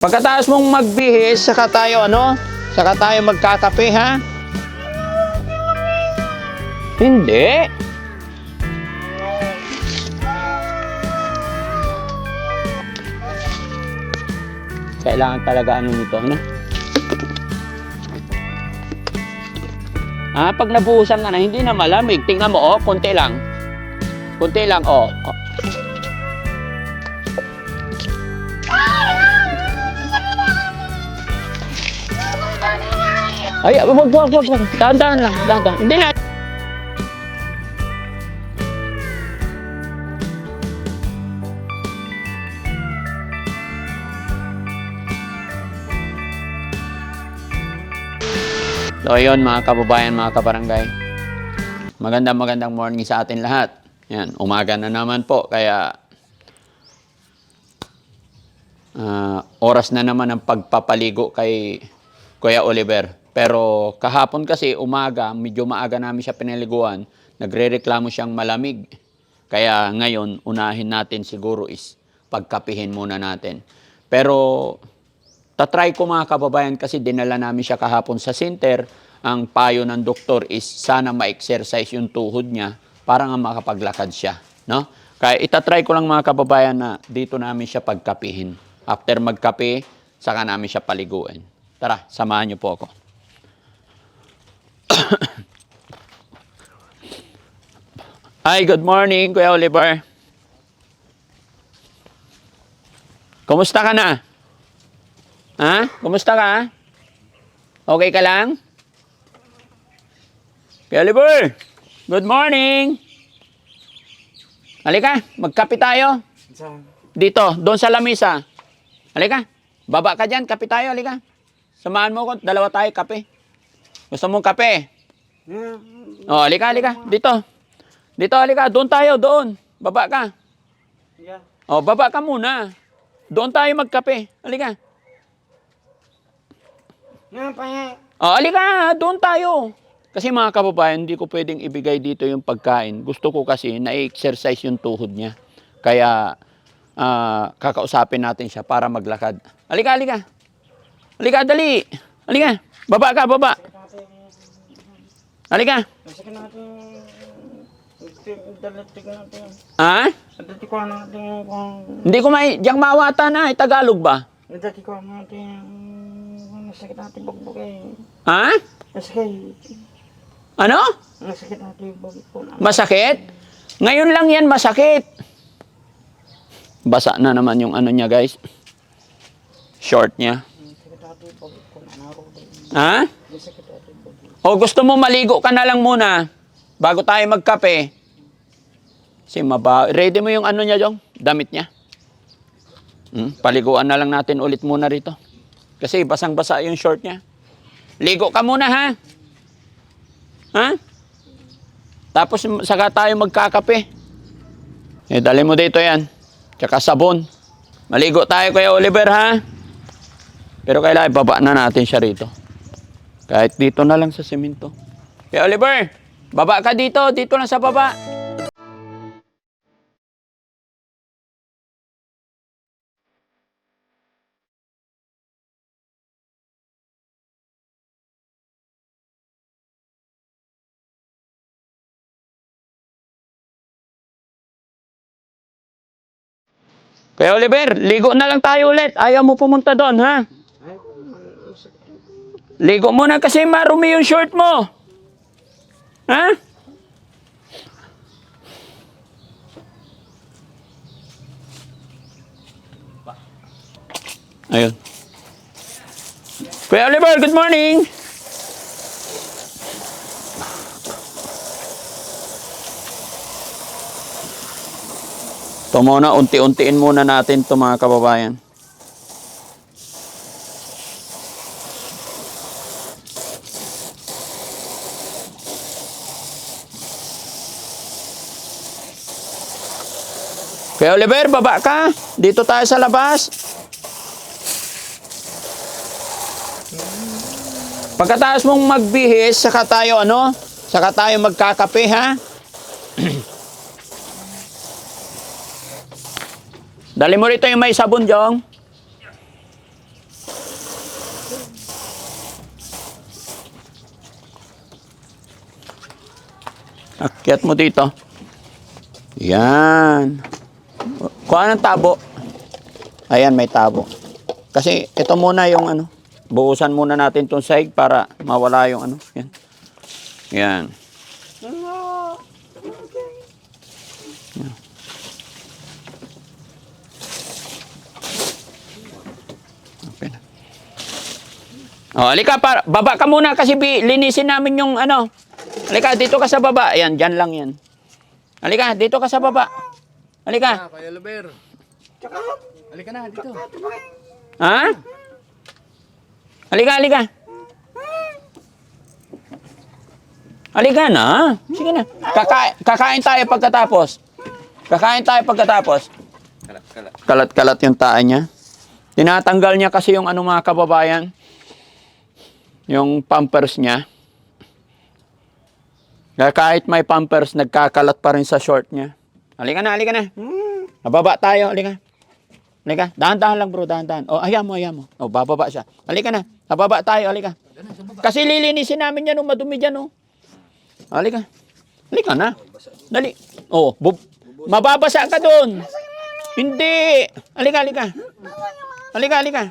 Pagkatapos mong magbihis, saka tayo ano? Saka tayo magkakape, ha? Hindi. Kailangan talaga ano nito, ano? Ah, pag nabuhusan ka na, hindi na malamig. Tingnan mo, oh, konti lang. Konti lang, oh. oh. Ay, wag, wag, wag, wag. Dahan-dahan lang, dahan-dahan. Hindi na. So, ayun mga kababayan, mga kabarangay. Magandang magandang morning sa atin lahat. Yan, umaga na naman po. Kaya, ah, oras na naman ang pagpapaligo kay Kuya Oliver. Pero kahapon kasi umaga, medyo maaga namin siya pinaliguan. Nagre-reklamo siyang malamig. Kaya ngayon, unahin natin siguro is pagkapihin muna natin. Pero tatry ko mga kababayan kasi dinala namin siya kahapon sa center. Ang payo ng doktor is sana ma-exercise yung tuhod niya para nga makapaglakad siya. No? Kaya itatry ko lang mga kababayan na dito namin siya pagkapihin. After magkape, saka namin siya paliguin. Tara, samahan niyo po ako. Hi, good morning, Kuya Oliver. Kumusta ka na? Ha? Kumusta ka? Okay ka lang? Kuya Oliver, good morning. Halika, magkape tayo. Dito, doon sa lamisa. Halika, baba ka dyan, kape tayo, halika. Samahan mo ko, dalawa tayo, kape. Gusto mong kape? Oh, halika, halika. Dito. Dito, halika. Doon tayo, doon. Baba ka. Oh, baba ka muna. Doon tayo magkape. Halika. Oh, halika. Doon tayo. Kasi mga kababayan, hindi ko pwedeng ibigay dito yung pagkain. Gusto ko kasi na-exercise yung tuhod niya. Kaya, ah, kakausapin natin siya para maglakad. Halika, halika. Halika, dali. Halika. Baba ka, baba. Halika. Kasi ka natin dalatig natin. Ha? Dati ko natin Hindi ko may, diyang mawata na, eh, Tagalog ba? dati ko natin nasakit natin bugbog eh. Ha? Nasakit. Ano? Nasakit natin bugbog. Masakit? Ngayon lang yan masakit. Basa na naman yung ano niya, guys. Short niya. Nasakit natin bugbog. Nanaro din. Ha? Bugbog. O gusto mo maligo ka na lang muna bago tayo magkape. Kasi maba... Ready mo yung ano niya, Jong? Damit niya. Hmm? Paliguan na lang natin ulit muna rito. Kasi basang-basa yung short niya. Ligo ka muna, ha? Ha? Tapos saka tayo magkakape. Eh, dali mo dito yan. Tsaka sabon. Maligo tayo, Kuya Oliver, ha? Pero kailangan ibaba na natin siya rito. Kahit dito na lang sa semento. Kuya Oliver, baba ka dito. Dito lang sa baba. Kuya Oliver, ligo na lang tayo ulit. Ayaw mo pumunta doon, ha? Ligo muna kasi marumi yung short mo. Ha? Ayun. Kuya Oliver, good morning. Ito muna, unti-untiin muna natin ito mga kababayan. Kuya Oliver, baba ka. Dito tayo sa labas. Pagkatapos mong magbihis, saka tayo ano? Saka tayo magkakape ha? Dali mo rito yung may sabon, Jong. Akyat mo dito. Yan. Kuha ng tabo. Ayan, may tabo. Kasi ito muna yung ano. Buusan muna natin tong sahig para mawala yung ano. Yan. Yan. Okay na. Oh, alika para baba ka muna kasi bi, linisin namin yung ano. Alika dito ka sa baba. Ayan, diyan lang 'yan. Alika, dito ka sa baba. Alika. Ah, Kuya Luber. Halika na, dito. Ha? Alika, alika. Alika na. Sige na. Kaka kakain tayo pagkatapos. Kakain tayo pagkatapos. Kalat, kalat. Kalat-kalat yung taan niya. Tinatanggal niya kasi yung ano mga kababayan. Yung pampers niya. Kaya kahit may pampers, nagkakalat pa rin sa short niya. Halika na, halika na. Nababa tayo, halika. Halika. Dahan-dahan lang bro, dahan-dahan. O, ayaw mo, ayaw mo. O, bababa siya. Halika na. Nababa tayo, halika. Kasi lilinisin namin yan, oh, madumi dyan, oh. Halika. Halika na. Dali. Oh, bub- mababasa ka doon. Hindi. Halika, halika. Halika, halika.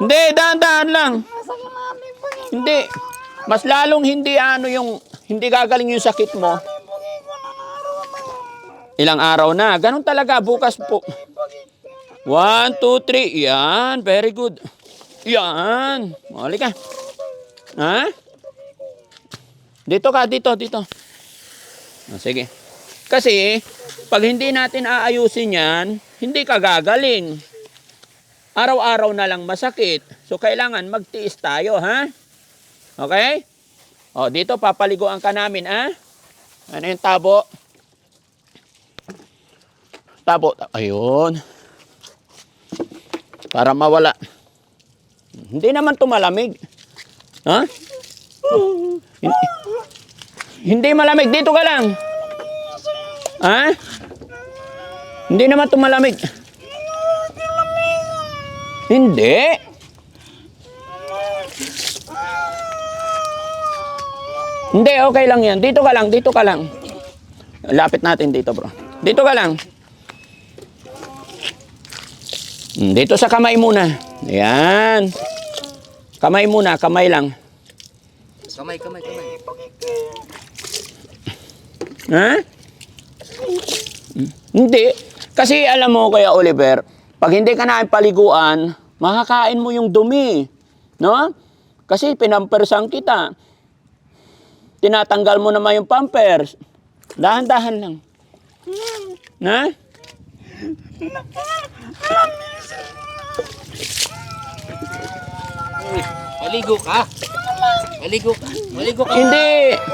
Hindi, dahan-dahan lang. Hindi. Mas lalong hindi ano yung, hindi gagaling yung sakit mo. Ilang araw na. Ganun talaga. Bukas po. One, two, three. Yan. Very good. Yan. Halika. Ha? Dito ka, dito, dito. Ah, sige. Kasi, pag hindi natin aayusin yan, hindi ka gagaling. Araw-araw na lang masakit. So, kailangan magtiis tayo, ha? Okay? O, dito, papaliguan ka namin, ha? Ano yung tabo? Tabo. Ayun. Para mawala. Hindi naman tumalamig. Ha? Hindi, hindi malamig. Dito ka lang. Ha? Hindi naman tumalamig. Hindi. Hindi, okay lang yan. Dito ka lang, dito ka lang. Lapit natin dito, bro. Dito ka lang. Hmm, Dito sa kamay muna. Ayan. Kamay muna, kamay lang. Kamay, kamay, kamay. Ha? Hmm, Hindi. Kasi alam mo, Kuya Oliver, pag hindi ka na paliguan, makakain mo yung dumi. No? Kasi pinampersan kita. Tinatanggal mo naman yung pampers. Dahan-dahan lang. Ha? Uy, maligo ka. Maligo ka. Maligo ka. Hindi.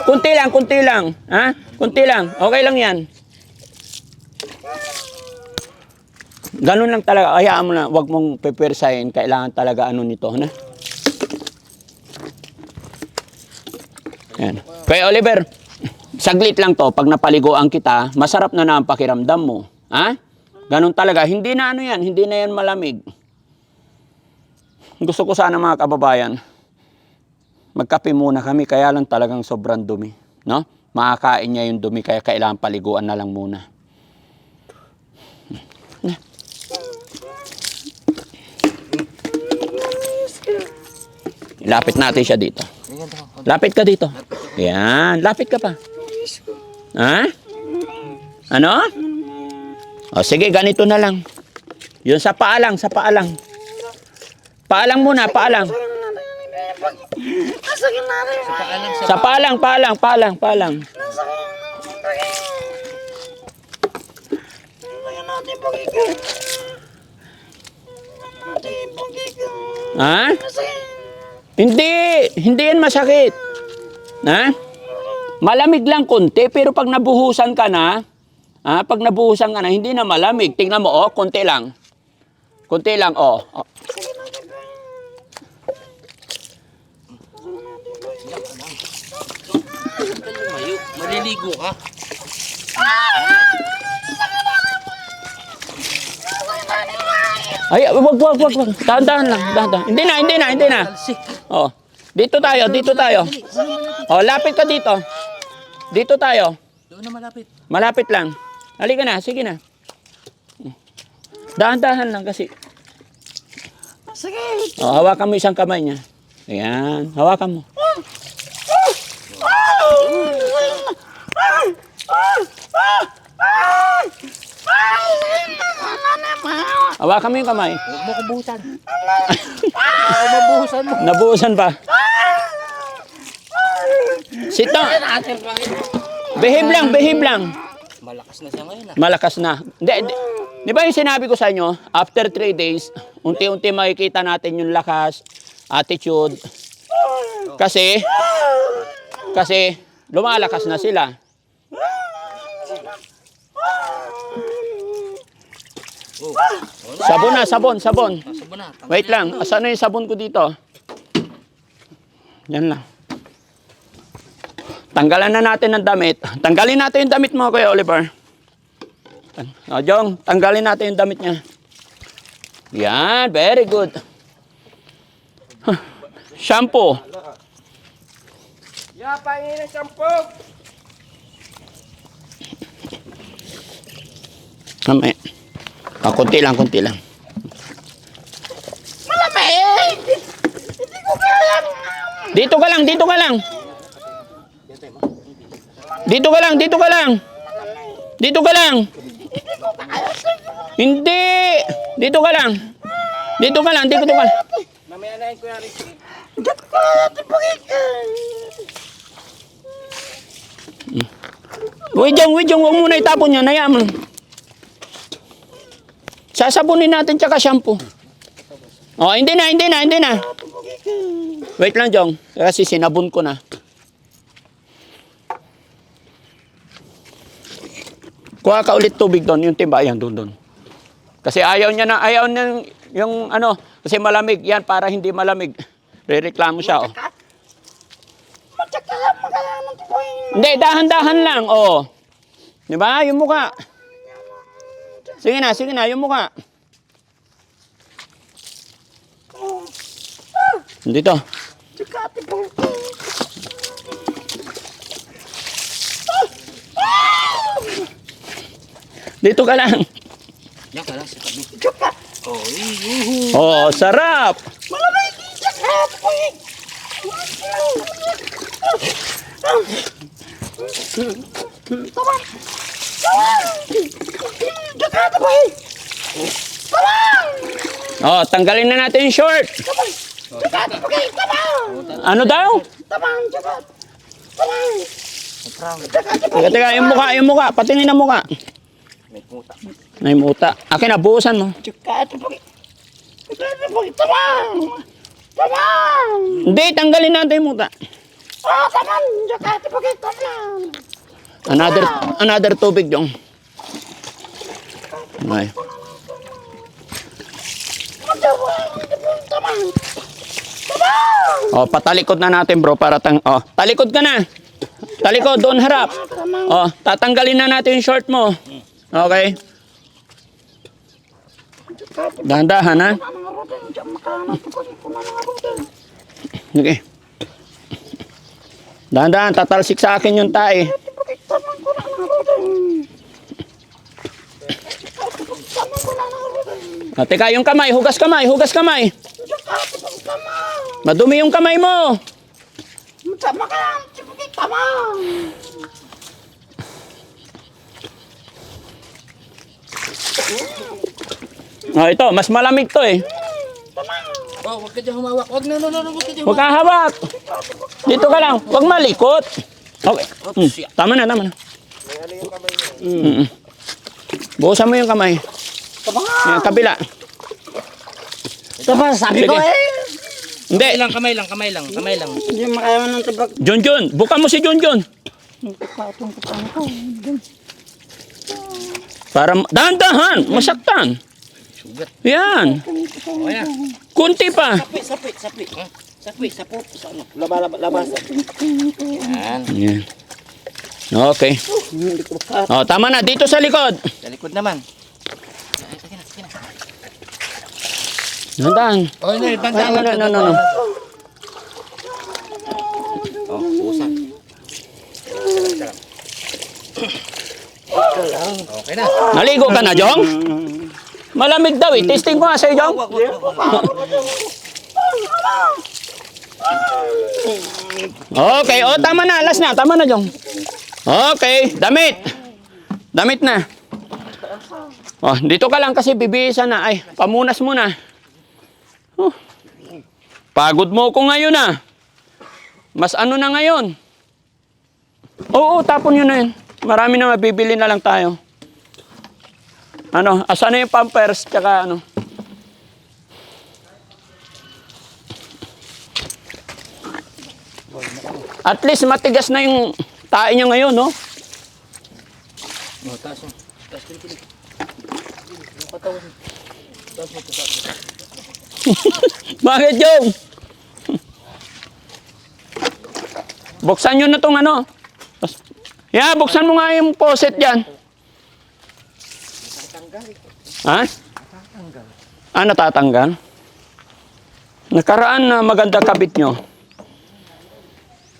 Kunti lang, kunti lang. Ha? Kunti lang. Okay lang yan. Ganun lang talaga. Hayaan mo na. Huwag mong pepersahin. Kailangan talaga ano nito. Na? Yan. Kaya Oliver, saglit lang to. Pag napaliguan kita, masarap na na ang pakiramdam mo. Ha? Ganun talaga. Hindi na ano yan. Hindi na yan malamig. Gusto ko sana mga kababayan, magkape muna kami, kaya lang talagang sobrang dumi. No? Makakain niya yung dumi, kaya kailangan paliguan na lang muna. Na. Lapit natin siya dito. Lapit ka dito. Yan, lapit ka pa. Ha? Ano? O sige, ganito na lang. Yun sa paalang, sa paalang. Paalang muna, paalang. Sa Sa paalang, paalang, paalang, paalang. Pagkika. Ha? Hindi, hindi yan masakit. Ha? Malamig lang konti, pero pag nabuhusan ka na, ha, pag nabuhusan ka na, hindi na malamig. Tingnan mo, oh, konti lang. Konti lang, oh. oh. Maliligo ka. Ay, wag, wag, wag, wag. Dahan-dahan lang, dahan-dahan. Hindi na, hindi na, hindi na. Oh. Dito tayo, dito tayo. O, lapit ka dito. Dito tayo. Doon na malapit. Malapit lang. Halika na, sige na. Dahan-dahan lang kasi. Sige. O, hawakan mo isang kamay niya. Ayan, hawakan mo. Hawakan mo yung kamay. Huwag mo kubutan. Huwag mabuhusan mo. Nabuhusan pa. Sit down. Behave lang, behave lang. Malakas na siya ngayon ah. Malakas na. Di, di, di ba yung sinabi ko sa inyo, after 3 days, unti-unti makikita natin yung lakas, attitude. Kasi, kasi, lumalakas na sila. Sabon na, sabon, sabon. Tanggalin Wait lang, asan na yung sabon ko dito? Yan lang. Tanggalan na natin ng damit. Tanggalin natin yung damit mo, Kuya Oliver. O, Jong, tanggalin natin yung damit niya. Yan, very good. Huh. Shampoo. Ya, pangin ng shampoo. Mamaya. Ah, konti lang, konti lang. Malamig! Hindi ko kaya. Dito ka lang, dito ka lang. Dito ka lang, dito ka lang. Dito ka lang. Hindi. Dito ka lang. Dito ka lang, dito ka lang. Mamaya na ko kaya. Tipagit ka. Uy, Jong, uy, Jong, huwag muna itapon yan. Hayaan mo. Sasabunin natin tsaka shampoo. Oh, hindi na, hindi na, hindi na. Wait lang, Jong. Kasi sinabon ko na. Kuha ka ulit tubig doon, yung timba, ayan, doon, doon. Kasi ayaw niya na, ayaw niya yung, ano, kasi malamig, yan, para hindi malamig. Rereklamo siya, oh. Magkala ng tipoy. Hindi, dahan-dahan lang, oh. Di ba? Yung mukha. Sige na, sige na, yung mukha. Dito. Tsaka Dito ka lang. Yan ka lang sa tabi. Oh, yuhu. Oh, sarap. Malamig. Tsaka tipagit. Tama. Tama. Tsaka tipagit. Tama. Oh, tanggalin na natin yung short. Tsaka tipagit. Tama. Ano daw? Tama. Tsaka. Tama. Teka, teka, yung mukha, yung mukha. Patingin ang mukha. May puta. May muta. Akin na, buhusan mo. Tsaka tipagit. Tsaka tipagit. Tama. Tama. Hindi, tanggalin natin yung muta. Ah, tama. Tsaka tipagit. Tama. Another, another tubig dong. Tama. Oh, patalikod na natin bro para tang Oh, talikod ka na. Talikod doon harap. Oh, tatanggalin na natin yung short mo. Okay. Dahan-dahan ha. Okay. Dahan-dahan, tatalsik sa akin yung tae. Ah, teka, yung kamay, hugas kamay, hugas kamay. Madumi yung kamay mo. Tama ka lang. Tama. Oh, ito, mas malamig to eh. Oh, huwag ka dyan humawak. Huwag na, no, no, no, huwag ka dyan Huwag kang hawak. Dito ka lang. Huwag malikot. Okay. Mm. Tama na, tama na. Mm. Buhusan mo yung kamay. Tama. Yung kabila. Tama, sabi ko Sige. eh. Hindi. Kamay lang, kamay lang, kamay lang, kamay lang. Hindi makaya ng tibag. John John. Buka mo si John. Patong ko. Para dahan-dahan. Masaktan. Sugat. Yan. Oh, yan. Kunti pa. Sapi, sapi, sapi. Ha? Sapi, sapo. Sa ano? Laba, laba, labas. Yan. Yan. Okay. Oh, tama na. Dito sa likod. Sa likod naman. Sige na, sige na. Oh, no, no, no, no, no. Maligo ka na, Jong? Malamig daw eh. Testing ko nga sa'yo, Jong. Okay, oh, tama na. Last na. Tama na, Jong. Okay, damit. Damit na. Oh, dito ka lang kasi bibihisan na. Ay, pamunas muna. Oh. Pagod mo ko ngayon ah. Mas ano na ngayon? Oo, tapon yun na yun. Marami na mabibili na lang tayo. Ano, asan na yung pampers tsaka ano? At least matigas na yung tae niya ngayon, no? Oh, taas mo. Taas. Yung katawan. Taas mo, taas mo. Bakit? Buksan nyo na tong ano. Yeah, buksan mo nga yung faucet dyan. Ha? Ah, natatanggal? Nakaraan na maganda kabit nyo.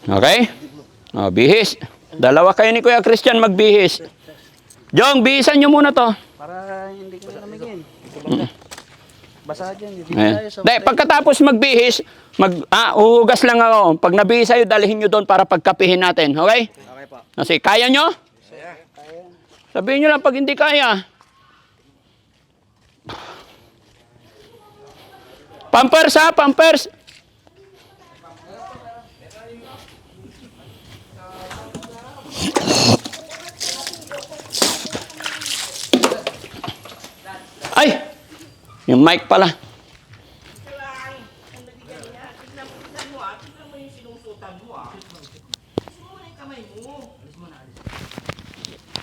Okay? O, bihis. Dalawa kayo ni Kuya Christian magbihis. Jong, bihisan nyo muna to. Para hindi ka lamigin. Basa dyan. Hindi tayo sa... Dahil pagkatapos magbihis, mag, ah, uhugas lang ako. Pag nabihis sa'yo, dalhin nyo doon para pagkapihin natin. Okay? Okay po. Kasi kaya nyo? Sabihin nyo lang pag hindi kaya. Pampers ha, pampers. Ay! Yung mic pala.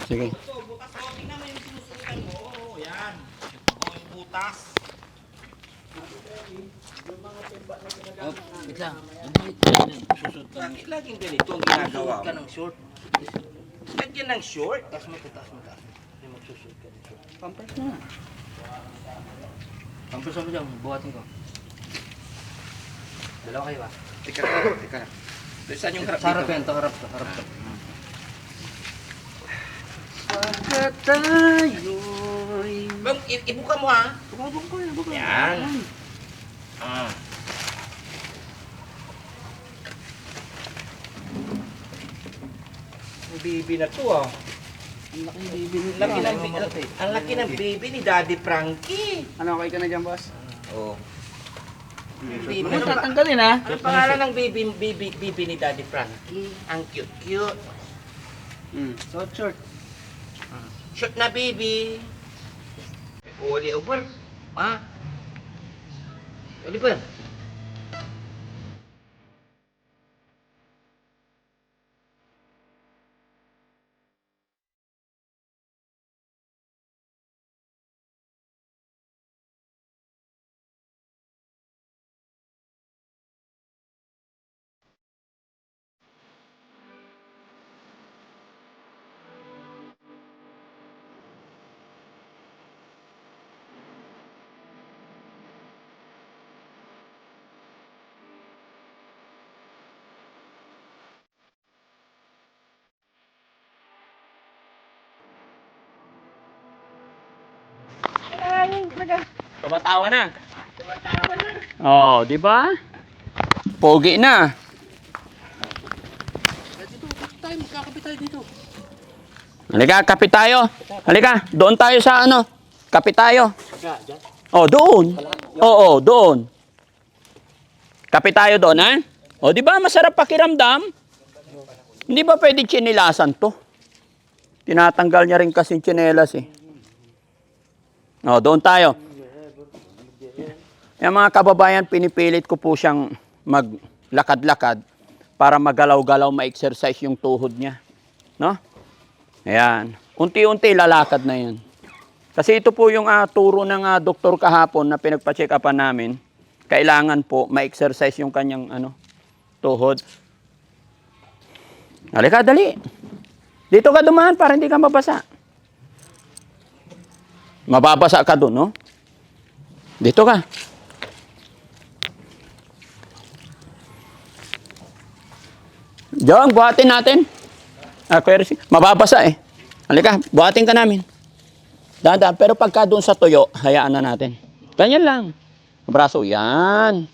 Sige. Oh, wait lang. Bakit laging ganito ang ginagawa mo? ka ng short. Lagyan ng short? Taas mo, taas mo, taas mo. Hindi magsusuot ka ng short. Pampers na. Pampers ako dyan, buhatin ko. Dalawa kayo ba? Teka na, teka na. Saan yung harap dito? Harap yan, to, harap to, harap to. Pagkat tayo'y... Bang, i- ibuka mo ha. Bukabong ko bukabong. Yan. Ah. Baby na to ah. Ang laki ng baby nito. Laki ng, ah. ang laki ng baby ni Daddy Frankie. Ano, okay ka na dyan, boss? Oh. Baby. Ano tatanggalin, ha? Ano pangalan ng baby, baby, baby ni Daddy Frankie? Ang cute-cute. Hmm. So, short. Short na baby. Oliver. Ha? Oliver. Tumatawa na. Oh, di ba? Pogi na. Tayo, magkakapit tayo dito. Halika, kapit tayo. Halika, doon tayo sa ano. Kapit tayo. Oh, doon. Oo, doon. Kapit tayo doon, ha? O, di ba masarap pakiramdam? Hindi ba pwede chinilasan to? Tinatanggal niya rin kasi chinelas eh. O, doon tayo. Yung mga kababayan, pinipilit ko po siyang maglakad-lakad para magalaw-galaw, ma-exercise yung tuhod niya. No? Ayan. Unti-unti lalakad na yan. Kasi ito po yung ah, turo ng ah, doktor kahapon na pinagpa-check upan namin. Kailangan po ma-exercise yung kanyang ano, tuhod. Halika, dali. Dito ka dumaan para hindi ka mabasa. Mababasa ka doon, no? Dito ka. Jong, buhatin natin. Ah, mababasa eh. Halika, buhatin ka namin. Dahan-dahan. Pero pagka doon sa tuyo, hayaan na natin. Ganyan lang. Braso, yan.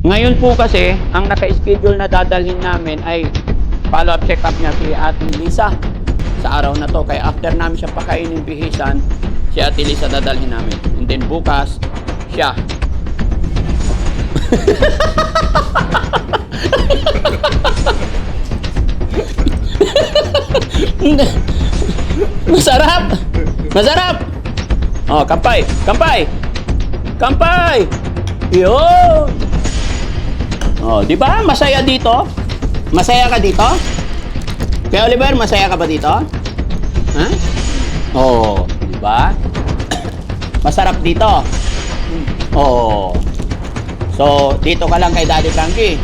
Ngayon po kasi, ang naka-schedule na dadalhin namin ay follow-up check-up niya si Ate Lisa sa araw na to. Kaya after namin siya pakainin bihisan, si Ate Lisa dadalhin namin. And then bukas, siya. Masarap! Masarap! Oh, kampay! Kampay! Kampay! Yun! Oh, di ba? Masaya dito? Masaya ka dito? Kaya Oliver, masaya ka ba dito? Ha? Oh, di ba? Masarap dito. Oh. So, dito ka lang kay Daddy Frankie.